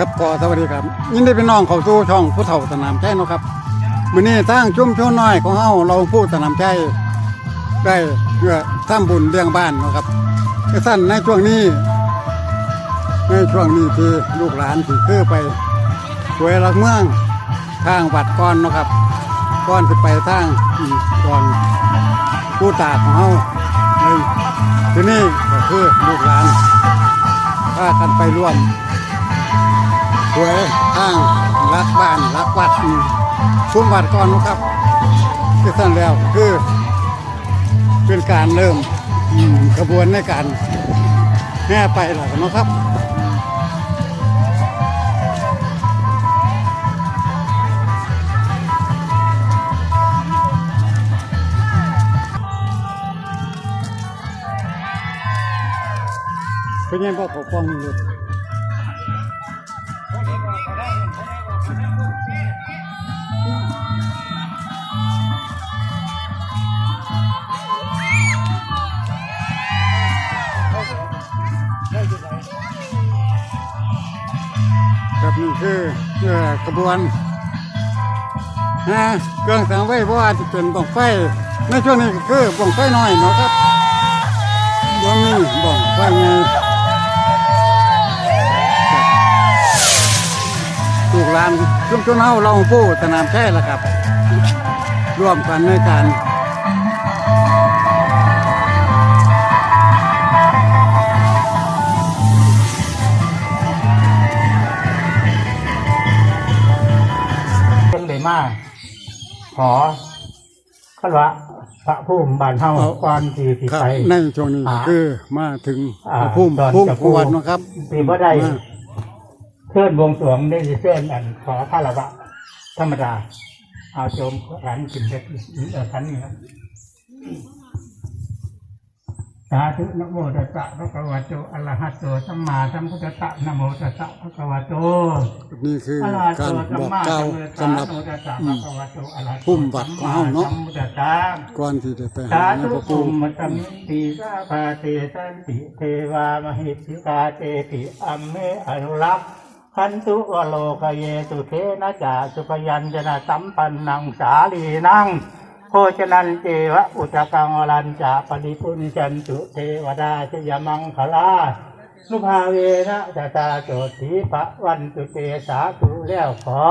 ครับก็สวัสดีครับ ยินดีเป็นน้องเข้าสู่ช่องผู้เฒ่าสนามชัยเนาะครับมื้อนี้ทางชุมชนน้อยของเฮาเราผู้สนามชัยได้เพื่อทำบุญเลี้ยงบ้านเนาะครับสั้นในช่วงนี้ ในช่วงนี้ที่ลูกหลานที่คือไปสวยหลักเมืองทางวัดก่อนเนาะครับก่อนสิไปทางอืมก่อนผู้ตาของเฮาเลยที่นี่ก็คือลูกหลานพากันไปร่วม วยทางรักบ้านรักวัดอืมคุ้มวัดก่อนนะครับที่สั้นแล้วคือเป็นการเริ่มอืมขบวนในการแห่ไปแล้วเนาะครับเป็นยังบอกเขาฟังเลย คือกระบวนนะเครื่องสังไว้เพราะว่าจะเป็นบ่องไฟในช่วงนี้ก็คือบ่องไฟน้อยเนาะครับบ่มีบ่องไฟไงลูกหลานชุมชนเฮาเราผู้สนามแค่ละครับ ร่วมกันในการ มา ขอขะวะพระผู้มบานเฮาเอา ก่อนที่สิครับไป ในช่วงนี้อ่าคือมาถึงอ่าพุ่มตอนพุ่มจะปวดเนาะครับที่บ่ได้มาเชิญบวงสรวงได้สิเชิญอันขอคารวะธรรมดา เอาโจมขันกินเพชรเออขันนี่ครับ สาธุนะโมตัสสะภะคะวะโตอะระหะโตสัมมาสัมพุทธัสสะนะโมตัสสะภะคะวะโตนี่คืออะระหะกาโตรสัมบอกมากล่าวสัมพุทธัสสำหรับสะนะโมตัสสะอืภะมคะวะโตอะระหะโตพุ่มวัดของเฮาเนาะสัมพุทธัสสะก่อนที่จะไปสาหาธุพระภูปู่มิธรรมิติสาภาเตสันติเทวามหิติกาเตติอัมเมอนุรักษ์ขันตุวโลกเยตุเทนะจาสุปยัญชนะสัมปันนังสาลีนัง โคจนันเจวะอุตกังวรัญจาปริปุญจันตุเทวดาชยมังคลานุภาเวนะจตาโจติปะวันตุเตสาธุแล้วขอ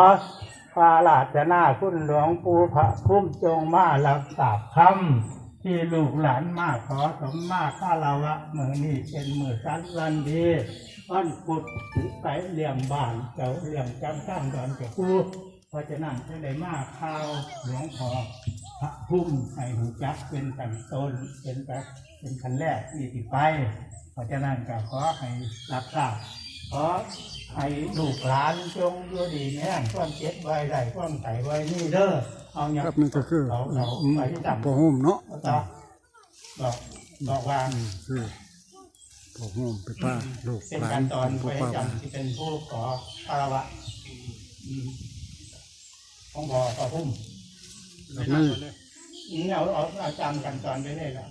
ฟาลาจนาคุณหลวงปู่พระคุ้มจงมาลักษาคำที่ลูกหลานมาขอสมมาข้าเราวะมือนี้เป็นมือสันวันดีวันพุธถือไปเลี่ยมบานเจ้าเหลี่ยมจำตั้งดอนเจ้าปู่เพราะฉะนั้นจะได้มาข้าวหลวงพ่อ พระพุ่มให้หูจักเป็นกันต้นเป็นแบบเป็นคันแรกที่ติไปเพราะฉะนั้นก็ขอให้รับทราบขอให้ลูกหลานจงอยู่ดีแน่ความเจ็บไว้ได้ความใส่ไว้นี่เด้อเอาอย่างครับนี่ก็คือเอาเอาอืมไปที่ต่ำพระห่มเนาะแล้วก็บอกบอกว่าอืมคือพระห่มไปป้าลูกเป็นหลาการนตอนผู้ไว้ป้าจำที่เป็นผู้ขอคารวะอืมของบอพระพุ่ม ครับนี่อืมเอาเอาเอาจำกันตอนไปเลยละ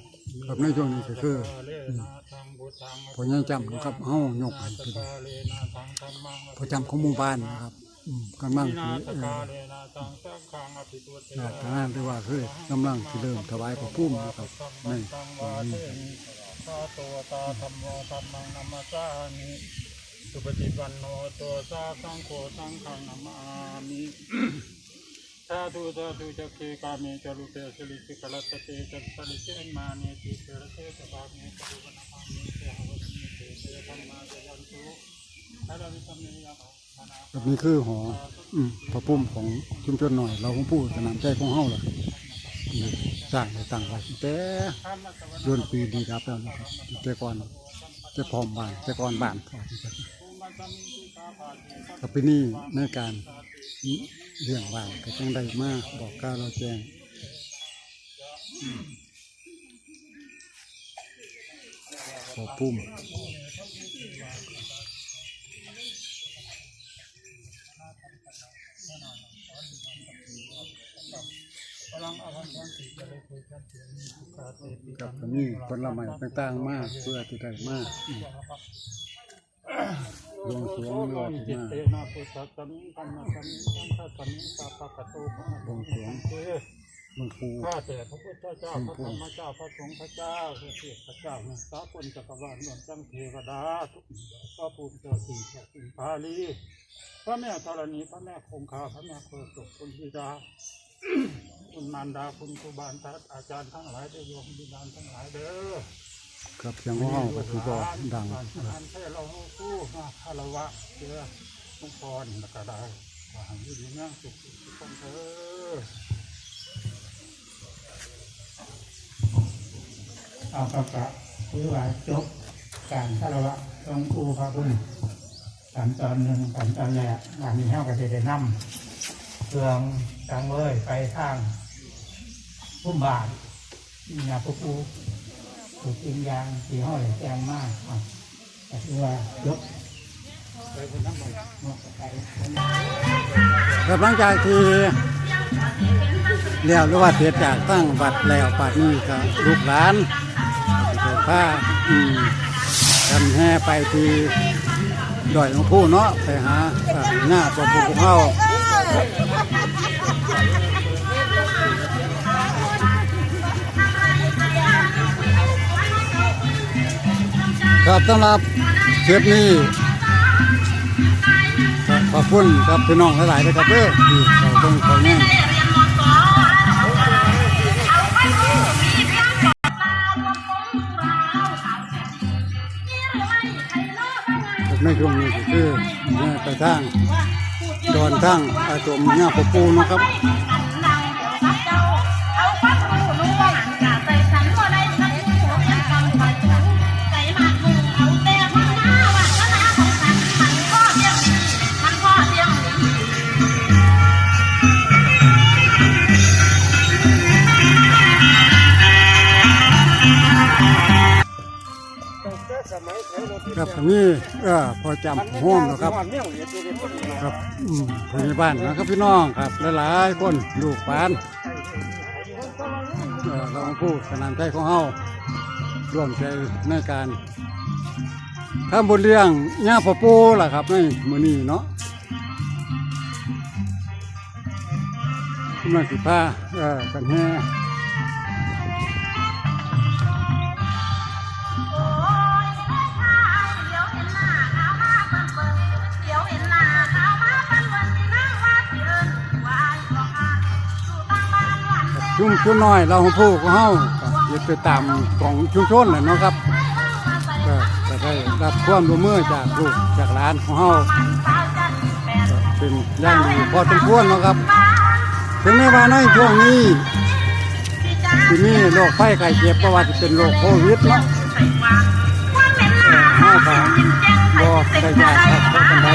ครับในช่วงนี้ก็คืออืมพอยังจำนะครับเฮายกให้เป็นพอจำของหมู่บ้านนะครับอืมกำลังที่เอ่อญาติทหารหรือว่าคือกำลังที่เริ่มถวายพระพุ่มนะครับในตรงนี้สาตัวตาธรรมโมธรรมังนัมมาสามิสุปฏิปันโนตัวสาสังโฆสังฆังนามามิ สาธุสาธุจักเกกาเมจารุเตสลิสิกลัตเตจัสสลิเจนมาเนติเตระเตตะบาเมตะบุวนามามิเตหะวัสมิเตเตธรรมาจยันตุอะระวิสัมเมยะภานาแบบนี้คือหออืมพระพุ่มของชุมชนหน่อย เราของผู้สนามใจของเฮาล่ะครับที่สร้างในต่างวัดแต่โดนปีดีครับแล้วนะครับแต่ก่อนจะพร้อมบ้านแต่ก่อนบ้านพอที่จะ กับปีนี้ในการเรื่องบ้านก็จังได้มากบอกกล่าเราแจ้งอืมพอพุ่มกับมีผลไม้ต่างๆมากเพื่อที่ได้มาก ลงเสียงรอดจิตมาเตนมิธรรมะมิสังฆะมิสัพพะกะโตภะลงเสียงเตหลวงปู่ข้าแต่พระพุทธเจ้าพระธรรมเจ้าพระสงฆ์พระเจ้าพระเทพเจ้านะสากลจักรวาลรวมทั้งเทวดาทุกพระภูมิเจ้าสิ่งศักดิ์สิทธิ์พาลีพระแม่ธรณีพระแม่คงคาพระแม่โคศกคุณบิดาคุณมารดาคุณครูบาอาจารย์อาจารย์ทั้งหลายได้โยมบิดาทั้งหลายเด้อ ครับเสียงของเฮาก็ถือว่าดังการให้เราสู้มาคารวะเชื่อทุกคนแล้วก็ได้ว่าให้อยู่ดีนั่งสุขทุกคนเถอเอากระปะคือว่าจบการคารวะหลวงครูพระคุณขั้นตอนหนึ่งขั้นตอนแรกงานนี้เฮาก็จะได้นำเครื่องตังเว้ยไปทางพุ่มบาทนี่นะพระครู ถูกกินยางสีห้อยแจงมากอะแต่คือว่ายกไปคนทั้งหมดไปครับหลังจากที่เลี้ยวหรือว่าเสียจากตั้งวัดแล้วปัดนี้ก็ลูกหลานเกิดผ้าอืมกันแห่ไปที่ดอยหลวงปู่เนาะไปหาหน้าตัวปู่ของเฮา ครับสำหรับเทปนี้ขอบคุณครับพี่น้องหลายๆเลยครับเด้อที่เขาเบิ่งเขาแน่ในช่วงนี้ก็คือเนี่ยไปทางดอนทางอาสมเนี่ยปูนะครับ ครับอันนี้เออพอจำห้อมแล้วครับ ครับอืมคนในบ้านนะครับพี่น้องครับหลายๆคนลูกปานเออเราพูดสนามใจของเฮาร่วมใจในการทำบุญเลี้ยงย่าปอปูล่ะครับในมื้อนี้เนาะกำลังสิพาเออกันแห่ มชนน้อยเราผู้ของเฮาก็ยึดไปตามของชุมชนแหละเนาะครับก็ก็ได้รับความร่วมมือจากลูกจากหลานของเฮาเป็นย่างดีพอสมควรเนาะครับ ถึงแม้ว่าในช่วงนี้ที่มีโรคไข้ไข้เจ็บก็ว่าจะเป็นโรคโควิดเนาะเออเฮาก็บ่ได้ยาครับก็เป็นได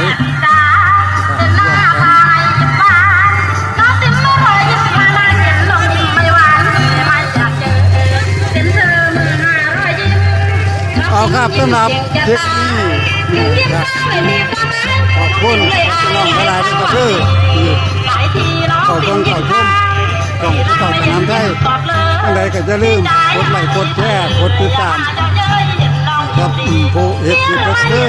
สำหรับคลิปนี้ครับขอบคุณพี่น้องหลายๆที่ก็คือที่เขอเบิ่งเขาชมช่องผู้เฒ่าสนามไทยอันใดก็จะลืมกดไลค์กดแชร์กดติดตามกับผู้เห็ดคลิปก็คือ